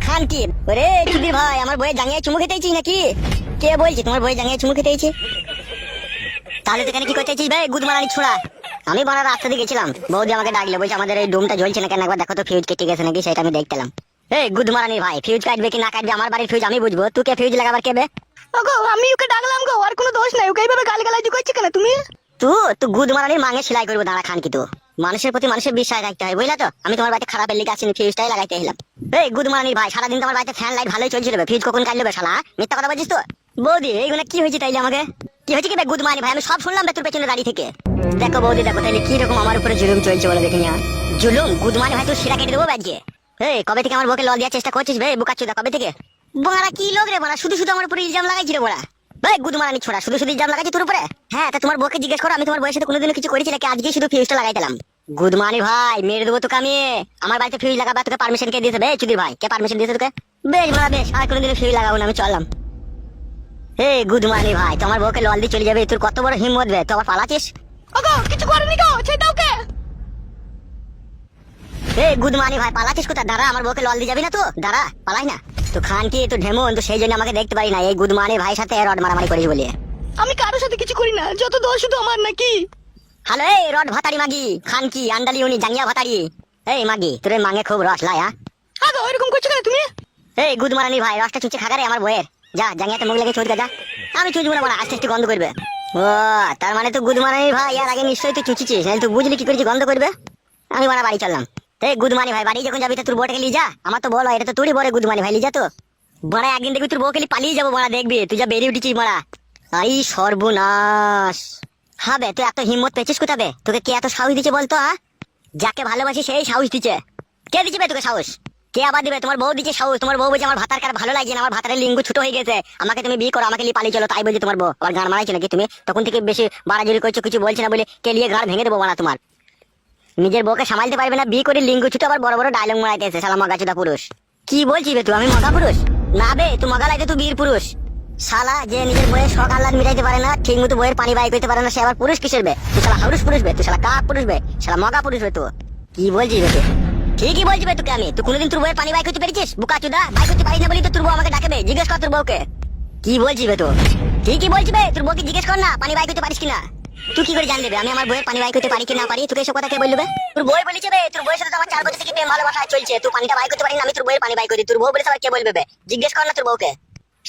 খান কি ওরে চুদির ভাই আমার বইয়ে জাঙ্গিয়ে চুমু খেতেছি নাকি? কে বলছি তোমার বইয়ে জাঙ্গিয়ে চুমু খেতেছি তাহলে তুই কি করতেছিস ভাই গুদ মারানি ছোড়া? আমি রাস্তা দিয়ে গেছিলাম বৌদি আমাকে ডাকলে বলছে আমাদের এই ডোমটা জ্বলছে না কেন? একবার দেখো তো ফিউজ কেটে গেছে নাকি সেটা আমি দেখতেলাম এই গুদ মারানি ভাই ফিউজ কাটবে কি না কাটবে? আমার বাড়ির ফিউজ আমি বুঝব তুই কে ফিউজ লাগাবার কেবে ওগো আমি ওকে ডাকলাম গো আর কোনো দোষ নাই ওকে এইভাবে গালি গালাজি করছে কেন তুমি? তুই তুই গুদ মাঙে সেলাই করব দাঁড়া খান কি তো। মানুষের প্রতি মানুষের বিশ্বাস রাখতে হয়, বুঝলা তো? আমি তোমার বাড়িতে খারাপ লিখে আসিনি ফিউজটাই লাগাইতে এলাম। এই গুদ মারানির ভাই, সারাদিন তোমার বাড়িতে ফ্যান লাইট ভালোই চলছিল ফিউজ কখন কাটলে বে শালা মিথ্যা কথা বলছিস তো? বৌদি এইগুলো কি হয়েছে তাইলে আমাকে? কি হয়েছে কি বে গুদ মারানি ভাই, আমি সব শুনলাম বে তোর পেছনে দাঁড়িয়ে থেকে। দেখো বৌদি, দেখো তাইলে কি রকম আমার উপরে জুলুম চলছে বলে দেখি না জুলুম? গুদ মারানি ভাই তুই শিরা কেটে দেবো ব্যাজকে এই, কবে থেকে আমার বউকে লল দেওয়ার চেষ্টা করছিস বে বুকাচ্ছুদা কবে থেকে? বাড়া কি লোক রে বাড়া শুধু শুধু আমার উপরে ইলজাম লাগাইছি রে বাড়া ভাই গুদ মারানি ছোড়া শুধু শুধু তোর উপরে? হ্যাঁ তা তোমার বউকে জিজ্ঞেস করো আমি তোমার বউয়ের সাথে কোনোদিনও কিছু করেছি নাকি? আজকে শুধু ফিউজটা লাগাইতাম মর্নিং ভাই মেরে দেবো তোকে আমি। আমার বাড়িতে ফিউজ লাগাবা তোকে পারমিশন কে দিয়েছে? বে চুদির ভাই কে পারমিশন দিয়েছে তোকে? বেশ মারা বেশ আর ফিউজ লাগাবো না আমি চললাম। হে ভাই তোমার বউকে লল দিয়ে চলে যাবে তোর কত বড় হিম্মত বে তো আবার পালাচ্ছিস? ওগো কিছু করেনি গো ছেড়ে দাও কে হে গুড মর্নিং ভাই পালাচ্ছিস কোথা দাঁড়া আমার বউকে লল দিয়ে যাবি না তো? দাঁড়া পালাই না। তো খান কি তো ঢেমন? তো সেই জন্য আমাকে দেখতে পারি না। এই গুড মর্নিং ভাই সাথে রড মারামারি করিস বলে। আমি কারোর সাথে কিছু করি না। যত দোষ শুধু আমার নাকি। হ্যালো এই রড ভাতারি মাগি। খান কি? আন্ডালি উনি জাঙ্গিয়া ভাতারি। এই মাগি তোর এই মাঙে খুব রস লায়া আগো এরকম করছ কেন তুমি? এই গুদ মারানি ভাই রসটা চুচে খাগারে আমার বইয়ের যা জাঙ্গিয়াতে মুখ লেগে চুচকে যা। আমি চুচবো না আস্তে আস্তে গন্ধ করবে। ও তার মানে তো গুদ মারানি ভাই এর আগে নিশ্চয়ই তুই চুচিছিস। নাহলে তুই বুঝলি কি করেছি গন্ধ করবে? আমি মারা বাড়ি চললাম। ভাই, বাড়ি যখন যাবি তোর যা। আমার তো বলো এটা তো বড় ভাই তো। বড়া, একদিন দেখবি তোর পালিয়ে যাব, বড়া, দেখবি। তুই যা বেরিয়ে উঠেছিস, বড়া। আই সর্বনাশ। তুই এত হিম্মত পেয়েছিস কোথাবে তোকে কে এত সাহস দিচ্ছে বলতো হ্যাঁ যাকে ভালোবাসি সেই সাহস দিচ্ছে। কে দিচ্ছে তোকে সাহস? কে আবার দিবে? তোমার বউ দিচ্ছে সাহস। তোমার বউ বলছে, আমার ভাতার কার ভালো লাগছে আমার ভাতারের লিঙ্গ ছোট হয়ে গেছে। আমাকে তুমি বিয়ে করো, আমাকে নিয়ে পালিয়ে চলো। তাই বলছে তোমার বউ। আবার গান মারাইছো নাকি তুমি? তখন থেকে বেশি বাড়াজুড়ি করছ, কিছু বলছে না বলে কে নিয়ে গাড় ভেঙে দেবো মারা তোমার? নিজের বউকে সামালতে পারবে না, বিয়ে করে লিঙ্গ ছুটে আবার বড় বড় ডায়লগ মারাইতেছে সালা মগাচুদা পুরুষ। কি বলছিস বে তুই? আমি মগা পুরুষ? না বে, তুই মগা লাইতে তুই বীর পুরুষ। শালা যে নিজের বইয়ের শখ আহ্লাদ মিটাইতে পারে না, ঠিক মতো বইয়ের পানি বাই করতে পারে না, সে আবার পুরুষ কিসের বে? তুই শালা হাউরুষ পুরুষ বে? তুই শালা কাক পুরুষ বে? শালা মগা পুরুষ বে তুই। কি বলছিস বে তুই? ঠিকই বলছি বে তোকে আমি। তুই কোনোদিন তোর বইয়ের পানি বাই করতে পেরেছিস? বুকা চুদা বাই করতে পারিস না বলি তো তোর বউ আমাকে ডাকবে জিজ্ঞেস কর তোর বউকে। কি বলছি বে তুই? ঠিকই বলছি বে, তোর বউকে জিজ্ঞেস কর না, পানি বাই করতে পারিস কিনা। তুই কি করে জানবি বে? আমি আমার বইয়ের পানি বাই করতে পারি কি না পারি? তোকে এসব কথা কে বলবে তোর বই বলেছে বে তোর বইয়ের সাথে আমার চার বছর থেকে প্রেম ভালোবাসা চলছে। তুই পানিটা বাই করতে পারি না আমি তোর বইয়ের পানি বাই করি। তোর বউ বলেছে আবার কে বলবে বে? জিজ্ঞেস কর না তোর বউকে।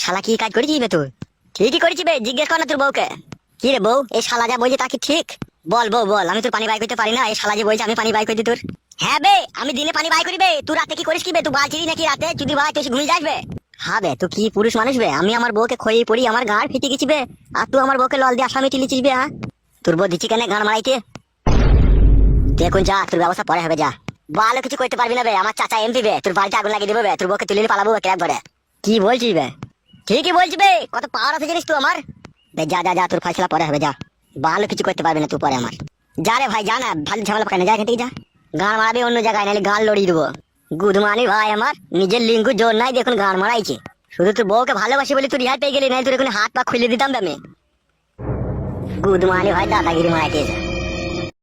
শালা কি কাজ করেছিস বে তুই? ঠিকই করেছি বে জিজ্ঞেস কর না তোর বউকে। কি রে বউ এই শালা যা বলছে তা কি ঠিক? বল বউ বল আমি তোর পানি বাই করতে পারি না এই শালা যে বলছে আমি পানি বাই করি তোর। হ্যাঁ বে আমি দিনে পানি বাই করি বে। তুই রাতে কি করিস কি বে? তুই বালছিলি নাকি রাতে? যদি ভাই তুই ঘুমিয়ে যাস বে। হ্যাঁ বে তুই কি পুরুষ মানুষ বে? আমি আমার বউকে খইয়ে পড়ি আমার গাঁড় ফিটে গেছি বে। আর তুই আমার বউকে লল দিয়ে আসামি টিলিছিস বে হ্যাঁ? তোর বউ দিচ্ছি কেন গান মারাইতে? এখন যা, তোর ব্যবস্থা পরে হবে যা। ভালো কিছু করতে পারবি না বে, আমার চাচা এমপি বে, তোর বাড়িতে আগুন লাগিয়ে দেবে তোর বউকে তুলে পালাবো ক্যাব ধরে। কি বলছিস বে? ঠিকই বলছি বে, কত পাওয়ার আছে জানিস তুই আমার? বে, যা যা যা, তোর ফয়সলা পরে হবে যা। ভালো কিছু করতে পারবি না তুই পরে আমার। যা রে ভাই, যা না, ভালো ঝামেলা পাকানে যা এখান থেকে যা। গান মারাবি অন্য জায়গায়, নাহলে গান লড়িয়ে দেবো। গুদমানি ভাই আমার, নিজের লিঙ্গু জোর নাই দেখুন গান মারাইছে। শুধু তোর বউকে ভালোবাসি বলে তুই রিহাই পেয়ে গেলি নাই তোর এখানে হাত পা খুলে দিতাম আমি। গুদমানি হয় দাদাগিরি মারাইতেছে